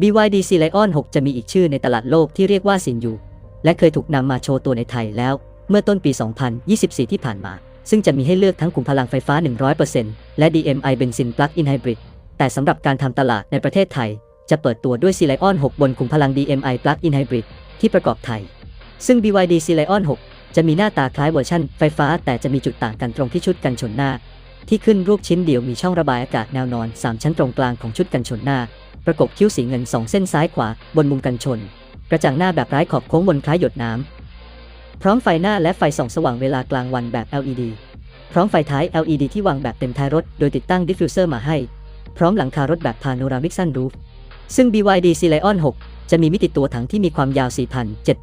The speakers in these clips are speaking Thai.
BYD C Lion 6 จะมีอีกชื่อในตลาดโลกที่เรียกว่าซินยู และเคยถูกนำมาโชว์ตัวในไทยแล้ว เมื่อต้นปี 2024 ที่ผ่านมา ซึ่งจะมีให้เลือกทั้งขุมพลังไฟฟ้า 100%และ DMI เบนซินปลั๊กอินไฮบริดแต่สำหรับการทำตลาดในประเทศไทย จะเปิดตัวด้วย C Lion 6 บนขุมพลัง DMI ปลั๊กอินไฮบริดที่ประกอบไทย ซึ่ง BYD C Lion 6 จะมีหน้าตาคล้ายเวอร์ชั่นไฟฟ้าแต่จะมีจุดต่างกันตรงที่ชุดกันชนหน้า ที่ขึ้นรูปชิ้นเดียวมีช่องระบายอากาศแนวนอน 3 ชั้นตรงกลางของชุดกันชนหน้า ประกบคิ้วสีเงิน2เส้นซ้ายขวาบนมุมกันชน กระจังหน้าแบบไร้ขอบโค้งบนคล้ายหยดน้ำ พร้อมไฟหน้าและไฟส่องสว่างเวลากลางวันแบบ LED พร้อมไฟท้าย LED ที่วางแบบเต็มท้ายรถโดยติดตั้งดิฟฟิวเซอร์มาให้ พร้อมหลังคารถแบบพาโนรามิกซันรูฟ ซึ่ง BYD C Lion 6 จะมีมิติตัวถังที่มีความยาว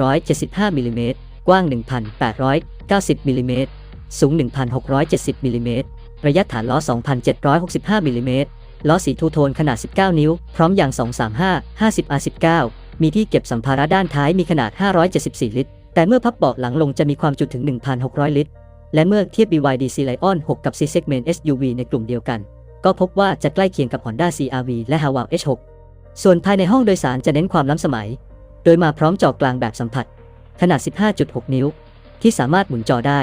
4,775มิลลิเมตรกว้าง 1,890มิลลิเมตรสูง 1,670มิลลิเมตรระยะฐานล้อ 2,765มิลลิเมตร ล้อสีทูโทนขนาด 19 นิ้ว พร้อมยาง 235 50 R19 มีที่เก็บสัมภาระด้านท้ายมีขนาด 574 ลิตร แต่เมื่อพับเบาะหลังลงจะมีความจุถึง 1,600 ลิตร และเมื่อเทียบ BYD C Lion 6 กับ C Segment SUV ในกลุ่มเดียวกัน ก็พบว่าจะใกล้เคียงกับ Honda CR-V และ Haval H6 ส่วนภายในห้องโดยสารจะเน้นความล้ำสมัย โดยมาพร้อมจอกลางแบบสัมผัส ขนาด 15.6 นิ้ว ที่สามารถหมุนจอได้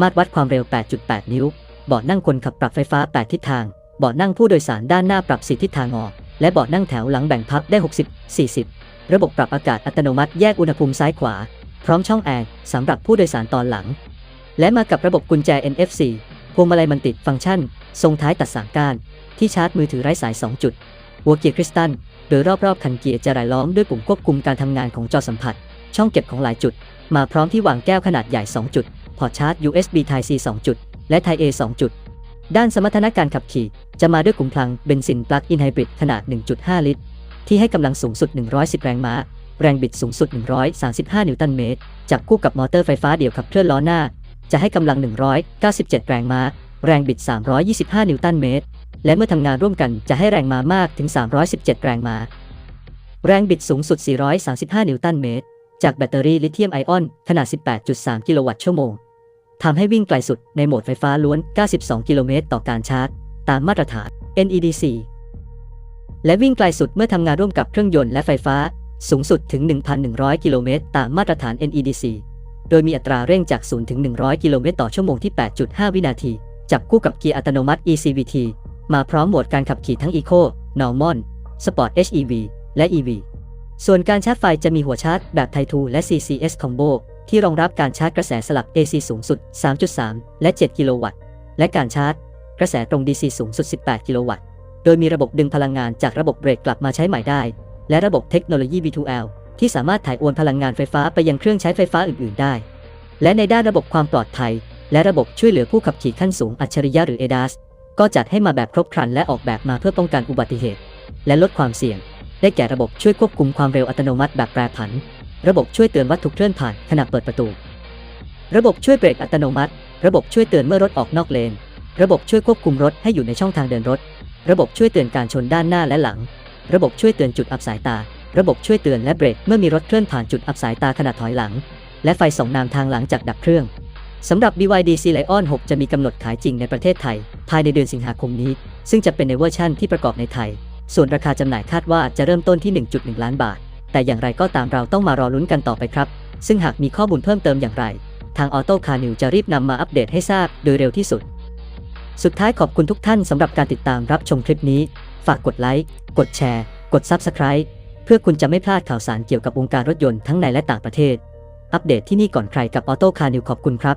มาตรวัดความเร็ว 8.8 นิ้วเบาะนั่งคนขับปรับไฟฟ้า 8 ทิศทาง เบาะนั่งผู้โดยสารด้านหน้าปรับ4ทิศทางออก และเบาะนั่งแถวหลังแบ่งพับได้ 60 40 ระบบปรับอากาศอัตโนมัติแยกอุณหภูมิซ้ายขวา พร้อมช่องแอร์สำหรับผู้โดยสารตอนหลัง และมากับระบบกุญแจ NFC พวงมาลัยมันติดฟังก์ชัน ทรงท้ายตัดสามก้าน ที่ชาร์จมือถือไร้สาย 2 จุด หัวเกียร์คริสตัลโดยรอบๆคันเกียร์จะรายล้อมด้วยปุ่มควบคุมการทำงานของจอสัมผัส ช่องเก็บของหลายจุด มาพร้อมที่วางแก้วขนาดใหญ่ 2 จุด พอร์ตชาร์จ USB Type C 2 จุด และ Type A 2 จุด ด้านสมรรถนะการขับขี่ จะมาด้วยขุมพลังเบนซินปลั๊กอินไฮบริดขนาด 1.5 ลิตร ที่ให้กำลังสูงสุด 110 แรงม้า แรงบิดสูงสุด 135 นิวตันเมตร จับคู่กับมอเตอร์ไฟฟ้าเดี่ยวขับเคลื่อนล้อหน้า จะให้กำลัง 197 แรงม้า แรงบิด 325 นิวตันเมตร และเมื่อทำงานร่วมกันจะให้แรงม้ามากถึง 317 แรงม้า แรงบิดสูงสุด 435 นิวตันเมตร จากแบตเตอรี่ลิเธียมไอออนขนาด 18.3 กิโลวัตต์ชั่วโมง ทำให้วิ่งไกลสุดในโหมดไฟฟ้าล้วน 92 กิโลเมตรต่อการชาร์จ ตามมาตรฐาน NEDC และวิ่งไกลสุดเมื่อทำงานร่วมกับเครื่องยนต์และไฟฟ้า สูงสุดถึง 1,100 กิโลเมตรตามมาตรฐาน NEDC โดยมีอัตราเร่งจาก 0 ถึง 100 กิโลเมตรต่อชั่วโมงที่ 8.5 วินาที จับคู่กับเกียร์อัตโนมัติ ECVT มาพร้อมโหมดการขับขี่ทั้ง Eco Normal Sport HEV และ EV ส่วนการชาร์จไฟจะมีหัวชาร์จแบบ Type 2และ CCS Combo ที่รองรับการชาร์จกระแสสลับ AC สูงสุด 3.3 และ 7 กิโลวัตต์ และการชาร์จ กระแสตรง DC สูงสุด 18 กิโลวัตต์ โดยมีระบบดึงพลังงานจากระบบเบรกกลับมาใช้ใหม่ได้ และระบบเทคโนโลยี V2L ที่สามารถถ่ายโอนพลังงานไฟฟ้าไปยังเครื่องใช้ไฟฟ้าอื่น ๆ ได้ และในด้านระบบความปลอดภัย และระบบช่วยเหลือผู้ขับขี่ขั้นสูงอัจฉริยะหรือ ADAS ก็จัดให้มาแบบครบครันและออกแบบมาเพื่อป้องกันอุบัติเหตุ และลดความเสี่ยง ได้แก่ระบบช่วยควบคุมความเร็วอัตโนมัติแบบแปรผัน ระบบช่วยเตือนวัตถุเคลื่อนผ่านขณะเปิดประตู ระบบช่วยเบรกอัตโนมัติ ระบบช่วยเตือนเมื่อรถออกนอกเลน ระบบช่วยควบคุมรถให้อยู่ในช่องทางเดินรถ ระบบช่วยเตือนการชนด้านหน้าและหลัง ระบบช่วยเตือนจุดอับสายตา ระบบช่วยเตือนและเบรกเมื่อมีรถเคลื่อนผ่านจุดอับสายตาขณะถอยหลัง และไฟส่องนำทางหลังจากดับเครื่องสำหรับ BYD C Lion 6 จะมีกำหนดขายจริงในประเทศไทย ภายในเดือนสิงหาคมนี้ ซึ่งจะเป็นในเวอร์ชั่นที่ประกอบในไทย ส่วนราคาจำหน่ายคาดว่าจะเริ่มต้นที่ 1.1 ล้านบาท แต่อย่างไรก็ตามเราต้องมารอลุ้นกันต่อไปครับ ซึ่งหากมีข้อมูลเพิ่มเติมอย่างไร ทาง Auto Car News จะรีบนำมาอัปเดตให้ทราบโดยเร็วที่สุด สุดท้ายขอบคุณทุกท่านสำหรับการติดตามรับชมคลิปนี้ ฝากกดไลค์ กดแชร์ กด Subscribe เพื่อคุณจะไม่พลาดข่าวสารเกี่ยวกับวงการรถยนต์ทั้งในและต่างประเทศ อัปเดตที่นี่ก่อนใครกับ Auto Car News ขอบคุณครับ